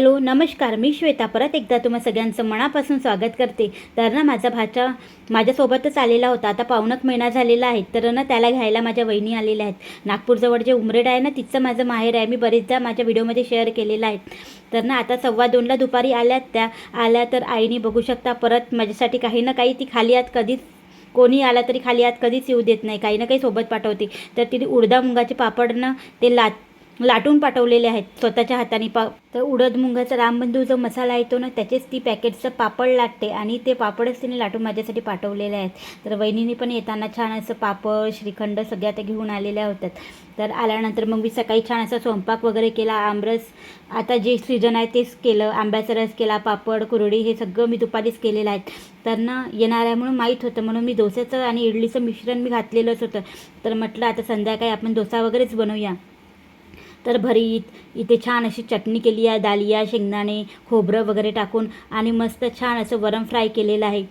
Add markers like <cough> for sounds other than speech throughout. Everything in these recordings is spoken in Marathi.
हॅलो नमस्कार. मी श्वेता. परत एकदा तुम्हा सगळ्यांचं मनापासून स्वागत करते. तर ना माझा भाचा माझ्यासोबतच आलेला होता. आता पावणक महिना झालेला आहे. तर ना त्याला घ्यायला माझ्या वहिनी आलेल्या आहेत. नागपूरजवळ जे उमरेड आहे ना तिथचं माझं माहेर आहे. मी बरेचदा माझ्या व्हिडिओमध्ये शेअर केलेलं आहे. तर ना आता सव्वा दोनला दुपारी आल्यात त्या. आल्या तर आईने बघू शकता परत माझ्यासाठी काही ना काही ती खाली आत कधीच कोणी आला तरी खाली आत कधीच येऊ देत नाही. काही ना काही सोबत पाठवते. तर तिने उडदा मुंगाचे पापडनं ते लात लाटून पाठवलेले आहेत. स्वतःच्या हाताने पा तर उडद मुंगाचा रामबंधू जो मसाला येतो ना त्याचेच ती पॅकेटचं पापड लाटते आणि ते पापडच तिने लाटून माझ्यासाठी पाठवलेले आहेत. तर वहिनीने पण येताना छान असं पापड श्रीखंड सगळ्या त्या घेऊन आलेल्या होत्यात तर आल्यानंतर मग मी सकाळी छान असा स्वयंपाक वगैरे केला आमरस. आता जे सीजन आहे तेच केलं आंब्याचा रस केला पापड कुरडी हे सगळं मी दुपारीच केलेलं आहे. तर ना येणार आहे म्हणून माहीत होतं म्हणून मी डोस्याचं आणि इडलीचं मिश्रण मी घातलेलंच होतं. तर म्हटलं आता संध्याकाळी आपण डोसा वगैरेच बनवूया. तर भरीत. इथे छान अशी चटणी केली आहे दालिया शेंगदाणे खोबरं वगैरे टाकून आणि मस्त छान असं वरण फ्राय केलेलं आहे.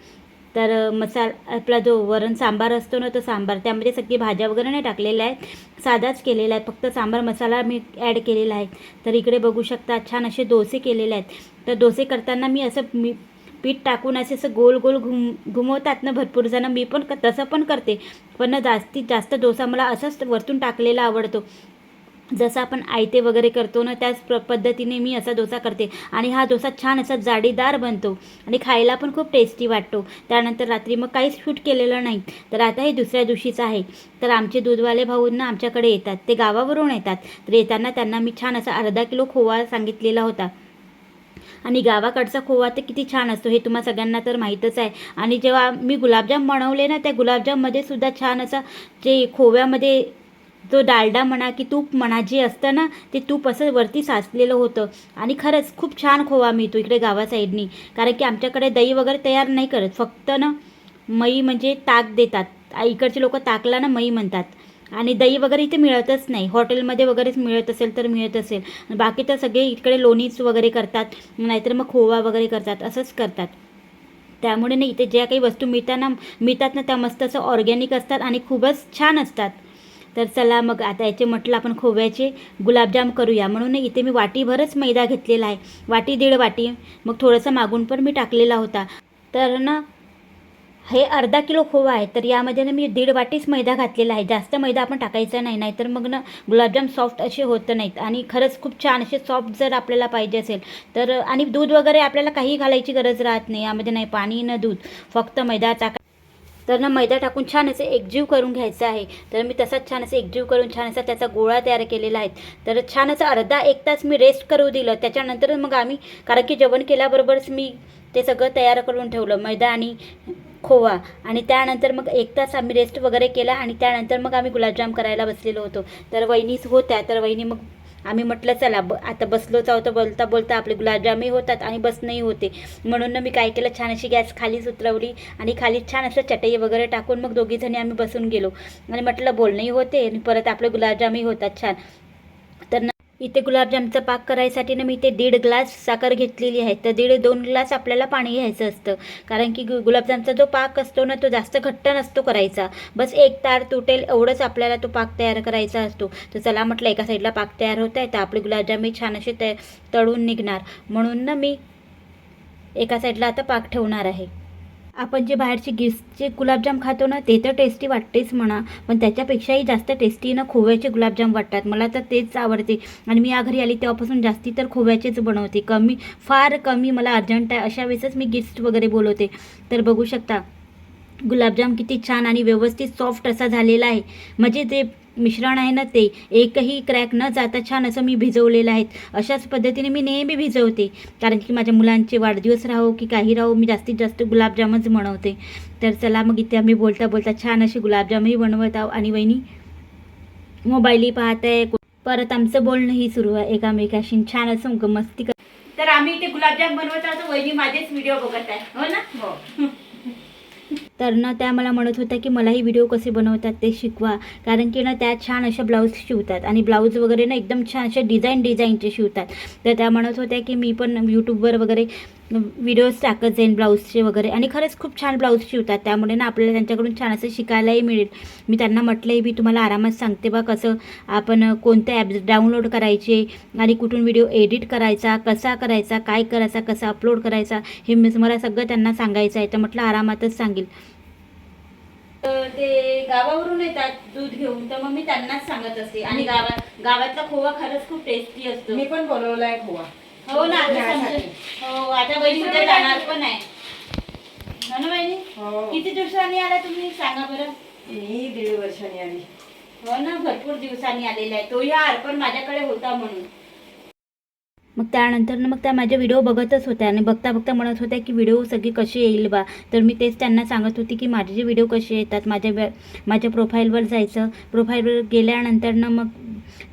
तर मसाल आपला जो वरण सांबार असतो ना तो सांबार त्यामध्ये सगळी भाज्या वगैरे नाही टाकलेल्या आहेत. साधाच केलेला आहे फक्त सांबार मसाला मी ॲड केलेला आहे. तर इकडे बघू शकता छान असे डोसे केलेले आहेत. तर डोसे करताना मी असं मी पीठ टाकून असे असं गोल गोल घुम घुमवतात ना भरपूर जण मी पण तसं पण करते. पण ना जास्तीत जास्त डोसा मला असंच वरतून टाकलेला आवडतो. जसं आपण आयते वगैरे करतो ना त्याच प्र पद्धतीने मी असा डोसा करते. आणि हा डोसा छान असा जाडीदार बनतो. आणि खायला पण खूप टेस्टी वाटतो. त्यानंतर रात्री मग काहीच शूट केलेलं नाही. तर आता हे दुसऱ्या दिवशीचं आहे. तर आमचे दूधवाले भाऊंना आमच्याकडे येतात. ते गावावरून येतात. तर येताना त्यांना मी छान असा अर्धा किलो खोवा सांगितलेला होता. आणि गावाकडचा खोवा तर किती छान असतो. हे तुम्हा सगळ्यांना तर माहीतच आहे. आणि जेव्हा मी गुलाबजाम बनवले ना त्या गुलाबजाममध्ये सुद्धा छान असं जे खोव्यामध्ये जो डालडा म्हणा की तूप म्हणा जे असतं ना ते तूप असं वरती साचलेलं होतं. आणि खरंच खूप छान खोवा मिळतो इकडे गावा साईडनी. कारण की आमच्याकडे दही वगैरे तयार नाही करत. फक्त ना मई म्हणजे ताक देतात. इकडचे लोक ताकला ना मई म्हणतात. आणि दही वगैरे इथे मिळतच नाही. हॉटेलमध्ये वगैरेच मिळत असेल तर मिळत असेल. बाकी तर सगळे इकडे लोणीच वगैरे करतात. नाहीतर मग खोवा वगैरे करतात. असंच करतात. त्यामुळे ना इथे ज्या काही वस्तू मिळताना मिळतात ना त्या मस्त असं ऑर्गॅनिक असतात आणि खूपच छान असतात. तर चला मग आता याचे म्हटलं आपण खोव्याचे गुलाबजाम करूया. म्हणून इथे मी वाटीभरच मैदा घेतलेला आहे. वाटी दीड वाटी. मग थोडंसं मागून पण मी टाकलेला होता. तर ना हे अर्धा किलो खोवा आहे. तर यामध्ये ना मी दीड वाटीच मैदा घातलेला आहे. जास्त मैदा आपण टाकायचा नाही. नाहीतर मग ना गुलाबजाम सॉफ्ट असे होत नाहीत. आणि खरंच खूप छान असे सॉफ्ट जर आपल्याला पाहिजे असेल तर आणि दूध वगैरे आपल्याला काही घालायची गरज राहत नाही. यामध्ये नाही पाणी न दूध. फक्त मैदा टाका तर ना मैदा टाकून छान असे एकजीव करून घ्यायचं आहे. तर मी तसाच छान असे एकजीव करून छान असा त्याचा गोळा तयार केलेला आहे. तर छान असं अर्धा एक तास मी रेस्ट करू दिलं. त्याच्यानंतर मग आम्ही कारण की जेवण केल्याबरोबरच मी ते सगळं तयार करून ठेवलं मैदा आणि खोवा. आणि त्यानंतर मग एक तास आम्ही रेस्ट वगैरे केला आणि त्यानंतर मग आम्ही गुलाबजाम करायला बसलेलो होतो. तर वहिनीच होत्या. तर वहिनी मग आम्ही म्हटलं चला ब आता बसलोच आहोत बोलता बोलता आपले गुलाबजामही होतात आणि बसणंही होते. म्हणून मी काय केलं छान अशी गॅस खालीच उतरवली आणि खाली छान असं चटई वगैरे टाकून मग दोघीजणी आम्ही बसून गेलो. आणि म्हटलं बोलणंही होते आणि परत आपले गुलाबजामही होतात छान. इथे गुलाबजामचा पाक करायसाठी ना मी इथे दीड ग्लास साखर घेतलेली आहे. तर दीड दोन ग्लास आपल्याला पाणी घ्यायचं असतं. कारण की गु गुलाबजामचा जो पाक असतो ना तो जास्त घट्ट नसतो करायचा. बस एक तार तुटेल एवढंच आपल्याला तो पाक तयार करायचा असतो. तर चला म्हटलं एका साईडला पाक तयार होत आहे तर आपले गुलाबजामही छान असे तय तळून निघणार. म्हणून ना मी एका साईडला आता पाक ठेवणार आहे. आपण जे बाहेरचे गिफ्टचे गुलाबजाम खातो ना ते तर टेस्टी वाटतेच म्हणा. पण त्याच्यापेक्षाही जास्त टेस्टी ना खोव्याचे गुलाबजाम वाटतात. मला तर तेच आवडते. आणि मी या घरी आली तेव्हापासून जास्ती तर खोव्याचेच बनवते. कमी फार कमी मला अर्जंट आहे अशा वेळेसच मी गिफ्ट वगैरे बोलवते. तर बघू शकता. गुलाबजाम किती छान आणि व्यवस्थित सॉफ्ट असा झालेला आहे. म्हणजे ते मिश्रण आहे ना ते एकही क्रॅक न जाता छान असं मी भिजवलेलं आहे. अशाच पद्धतीने मी नेहमी भिजवते. कारण की माझ्या मुलांचे वाढदिवस राहो की काही राहो मी जास्तीत जास्त गुलाबजामच बनवते. तर चला मग इथे आम्ही बोलता बोलता छान असे गुलाबजामही बनवत आहो. आणि वहिनी मोबाईलही पाहत आहे परत आमचं बोलणंही सुरू आहे. एकामेकाशी छान असं मस्ती कर तर आम्ही इथे गुलाबजाम बनवत आहोत. वहिनी माझेच व्हिडिओ बघत आहे. हो ना? हो. <laughs> तर ना त्या मला म्हणत होत्या की मलाही व्हिडिओ कसे बनवतात ते शिकवा. कारण की ना त्या छान अशा ब्लाऊज शिवतात. आणि ब्लाऊज वगैरे ना एकदम छान अशा डिझाईन डिझाईनचे शिवतात. तर त्या म्हणत होत्या की मी पण यूट्यूबवर वगैरे व्हिडिओज टाकत जाईन ब्लाऊजचे वगैरे. आणि खरंच खूप छान ब्लाऊज शिवतात. त्यामुळे ना आपल्याला त्यांच्याकडून छान असं शिकायलाही मिळेल. मी त्यांना म्हटलंही मी तुम्हाला आरामात सांगते बा कसं आपण कोणते ॲप्स डाउनलोड करायचे आणि कुठून व्हिडिओ एडिट करायचा कसा करायचा काय करायचा कसा अपलोड करायचा हे मी मला सगळं त्यांना सांगायचं आहे. तर म्हटलं आरामातच सांगेल. ते गावावरून येतात दूध घेऊन. तर मग मी त्यांनाच सांगत असते. आणि गावात गावातला खोवा खरंच खूप टेस्टी असतो. मी पण बोलवलाय खोवा. हो ना आता हो आता बहिणी जाणार पण आहे. हो ना बहिणी? हो. किती दिवसांनी आला तुम्ही? सांगा बरं. मी दीड वर्षांनी आली. हो ना भरपूर दिवसांनी आलेला आहे. तो या अर्पण माझ्याकडे होता म्हणून. मग त्यानंतर मग त्या माझे व्हिडिओ बघतच होत्या आणि बघता बघता म्हणत होत्या की व्हिडिओ सगळी कशी येईल बा. तर मी तेच त्यांना सांगत होती की माझे जे व्हिडिओ कसे येतात माझ्या माझ्या प्रोफाईलवर जायचं. प्रोफाईलवर गेल्यानंतर ना मग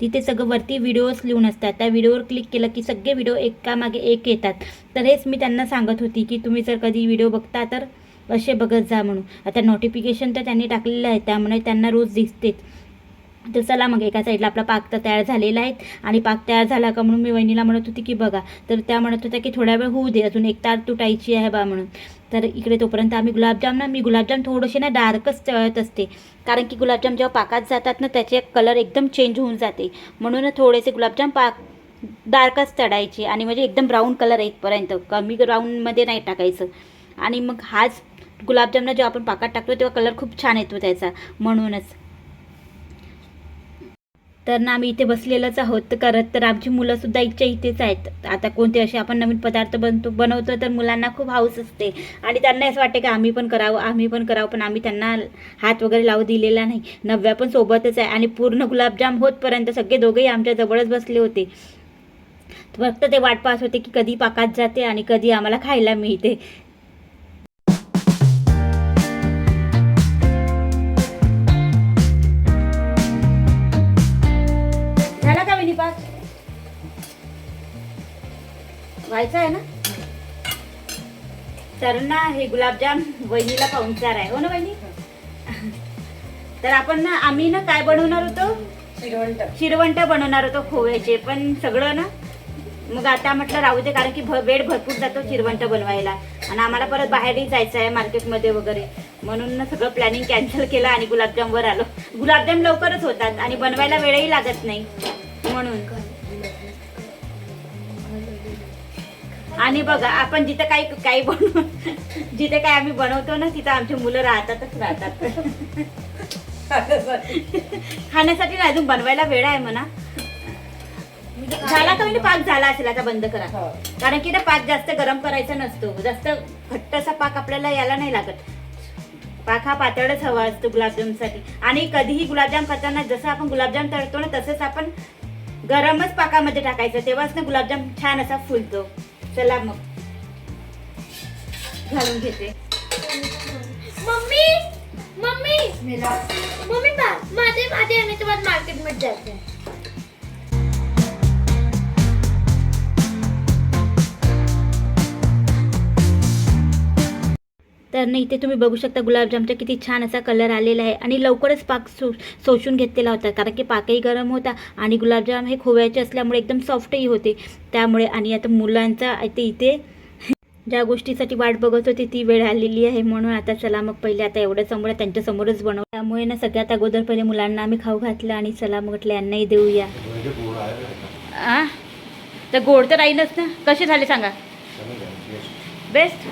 तिथे सगळं वरती व्हिडिओज लिहून असतात. त्या व्हिडिओवर क्लिक केलं की सगळे व्हिडिओ एकामागे एक येतात. तर हेच मी त्यांना सांगत होती की तुम्ही जर कधी व्हिडिओ बघता तर असे बघत जा म्हणून. आता नोटिफिकेशन तर त्यांनी टाकलेलं आहे त्यामुळे त्यांना रोज दिसतेच. तर चला मग एका साईडला आपला पाक तर तयार झालेला आहे. आणि पाक तयार झाला का म्हणून मी वहिनीला म्हणत होती की बघा. तर त्या म्हणत होत्या की थोड्या वेळ होऊ दे अजून एक तार तुटायची आहे बा म्हणून. तर इकडे तोपर्यंत आम्ही गुलाबजाम ना मी गुलाबजाम थोडेसे ना डार्कच तळत असते. कारण की गुलाबजाम जेव्हा पाकात जातात ना त्याचे कलर एकदम चेंज होऊन जाते. म्हणून थोडेसे गुलाबजाम पाक डार्कच तळायचे. आणि म्हणजे एकदम ब्राऊन कलर येतपर्यंत कमी ब्राऊनमध्ये नाही टाकायचं. आणि मग हाच गुलाबजामना जेव्हा आपण पाकात टाकतो तेव्हा कलर खूप छान येतो त्याचा. म्हणूनच. तर ना आम्ही इथे बसलेलंच आहोत. करत तर आमची मुलंसुद्धा इच्छा इथेच आहेत. आता कोणते असे आपण नवीन पदार्थ बनतो बनवतो तर मुलांना खूप हाऊस असते. आणि त्यांना असं वाटते की आम्ही पण करावं आम्ही पण करावं पण आम्ही त्यांना हात वगैरे लावू दिलेला नाही. नव्या पण सोबतच आहे आणि पूर्ण गुलाबजाम होतपर्यंत सगळे दोघेही आमच्या जवळच बसले होते. फक्त ते वाट पाहत होते की कधी पाकात जाते आणि कधी आम्हाला खायला मिळते. व्हायचं आहे ना? तर ना हे गुलाबजाम वहिनीला पाहुणचार आहे. हो ना वहिनी? तर आपण ना आम्ही ना काय बनवणार होतो? श्रीवंत शिरवंट बनवणार होतो खोव्याचे पण सगळं ना मग आता म्हटलं राहू दे कारण की वेळ भरपूर जातो चिरवंट बनवायला. आणि आम्हाला परत बाहेरही जायचं आहे मार्केटमध्ये वगैरे. म्हणून ना सगळं प्लॅनिंग कॅन्सल केलं आणि गुलाबजामवर आलो. गुलाबजाम लवकरच होतात आणि बनवायला वेळही लागत नाही. म्हणून. आणि बघा आपण जिथं काही काही बनव जिथे काही आम्ही बनवतो ना तिथं आमची मुलं राहतातच राहतात. खाण्यासाठी नाही अजून बनवायला वेळ आहे म्हणा. झाला का म्हणजे पाक झाला असेल आता बंद करा. हो. कारण की ना पाक जास्त गरम करायचा नसतो. जास्त घट्टसा पाक आपल्याला याला नाही लागत. पाक हा पातळच हवा असतो गुलाबजामसाठी आणि कधीही गुलाबजाम खाताना जसं आपण गुलाबजाम तळतो ना तसंच आपण गरमच पाकामध्ये टाकायचं. तेव्हाच ना गुलाबजाम छान असा फुलतो. चला मग. घालून घेते. Mummy mummy. मम्मी मा- माझे माझे आणि तुम्हाला मार्केटमध्ये जायचं तर ना इथे तुम्ही बघू शकता गुलाबजामचा किती छान असा कलर आलेला आहे. आणि लवकरच पाक सो शोषून घेतलेला होता कारण की पाकही गरम होता आणि गुलाबजाम हे खोव्याचे असल्यामुळे एकदम सॉफ्टही होते. त्यामुळे आणि आता मुलांचा ते इथे. ज्या गोष्टीसाठी वाट बघत होती ती वेळ आलेली आहे म्हणून आता चला मग पहिले आता एवढ्या समोर त्यांच्यासमोरच बनव. त्यामुळे ना सगळ्यात अगोदर पहिले मुलांना आम्ही खाऊ घातलं आणि चला मग म्हटलं यांनाही देऊया. आ? तर गोड तर राहीलच ना. कसे झाले सांगा? बेस्ट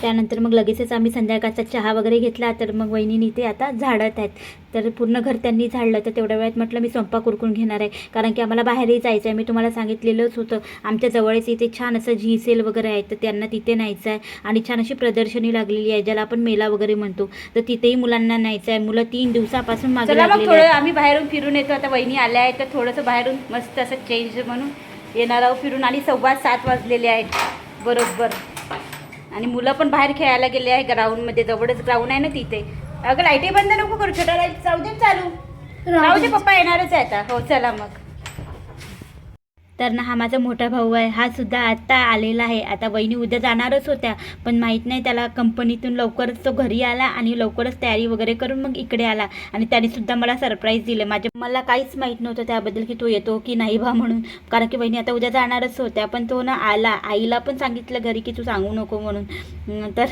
त्यानंतर मग लगेचच आम्ही संध्याकाळचा चहा वगैरे घेतला तर मग वहिनीने ते आता झाडत आहेत. तर पूर्ण घर त्यांनी झाडलं तर तेवढ्या वेळात म्हटलं मी स्वयंपाक उरकून घेणार आहे. कारण की आम्हाला बाहेरही जायचं आहे मी तुम्हाला सांगितलेलंच होतं. आमच्या जवळच इथे छान असं झी सेल वगैरे आहे तर त्यांना तिथे न्यायचं आहे. आणि छान अशी प्रदर्शनी लागलेली आहे ज्याला आपण मेला वगैरे म्हणतो. तर तिथेही मुलांना न्यायचं आहे. मुलं तीन दिवसापासून मागे थोडं. आम्ही बाहेरून फिरून येतो. आता वहिनी आल्या आहेत तर थोडंसं बाहेरून मस्त असं चेंज म्हणून येणार आहोत फिरून आणि सव्वा सात वाजलेले आहेत. बरोबर. आणि मुलं पण बाहेर खेळायला गेले आहे ग्राउंडमध्ये जवळच ग्राउंड आहे ना तिथे. अगं लाईटही बंद नको करू. छोटा लाइट जाऊ दे चालू. राहू दे. पप्पा येणारच आहे आता. हो चला मग. तर ना हा माझा मोठा भाऊ आहे. हा सुद्धा आत्ता आलेला आहे. आता वहिनी उद्या जाणारच होत्या. पण माहीत नाही त्याला कंपनीतून लवकरच तो घरी आला आणि लवकरच तयारी वगैरे करून मग इकडे आला. आणि त्याने सुद्धा मला सरप्राईज दिलं. माझ्या मला काहीच माहीत नव्हतं त्याबद्दल की तो येतो की नाही बा म्हणून. कारण की वहिनी आता उद्या जाणारच होत्या. पण तो ना आला. आईला पण सांगितलं घरी की तू सांगू नको म्हणून. तर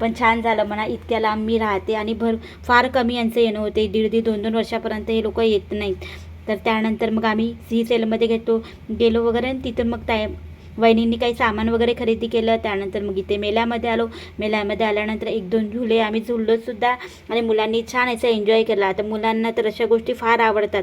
पण छान झालं म्हणा. इतक्या लांब मी राहते आणि भर फार कमी यांचं येणं होते. दीड दीड दोन दोन वर्षापर्यंत हे लोक येत नाहीत. तर त्यानंतर मग आम्ही सी सेलमध्ये घेतो गेलो वगैरे आणि तिथं मग त्या वहिनींनी काही सामान वगैरे खरेदी केलं. त्यानंतर मग इथे मेल्यामध्ये आलो. मेल्यामध्ये आल्यानंतर एक दोन झुले आम्ही झुललो सुद्धा आणि मुलांनी छान याचा एन्जॉय केला. आता मुलांना तर अशा गोष्टी फार आवडतात.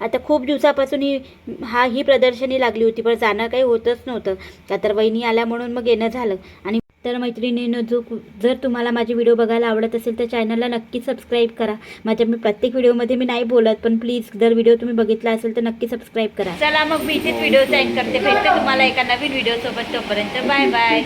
आता खूप दिवसापासून ही हा ही प्रदर्शनी लागली होती पण जाणं काही होतच नव्हतं. का तर वहिनी आल्या म्हणून मग येणं झालं आणि तर मैत्रिणीनं जो जर तुम्हाला माझे व्हिडिओ बघायला आवडत असेल तर चॅनलला नक्की सबस्क्राईब करा. माझ्या मी प्रत्येक व्हिडिओमध्ये मी नाही बोलत पण प्लीज जर व्हिडिओ तुम्ही बघितला असेल तर नक्की सबस्क्राईब करा. चला मग मी इथेच व्हिडिओ सेंड करते. भेटते तुम्हाला एका नवीन व्हिडिओ सोबत तोपर्यंत बाय बाय.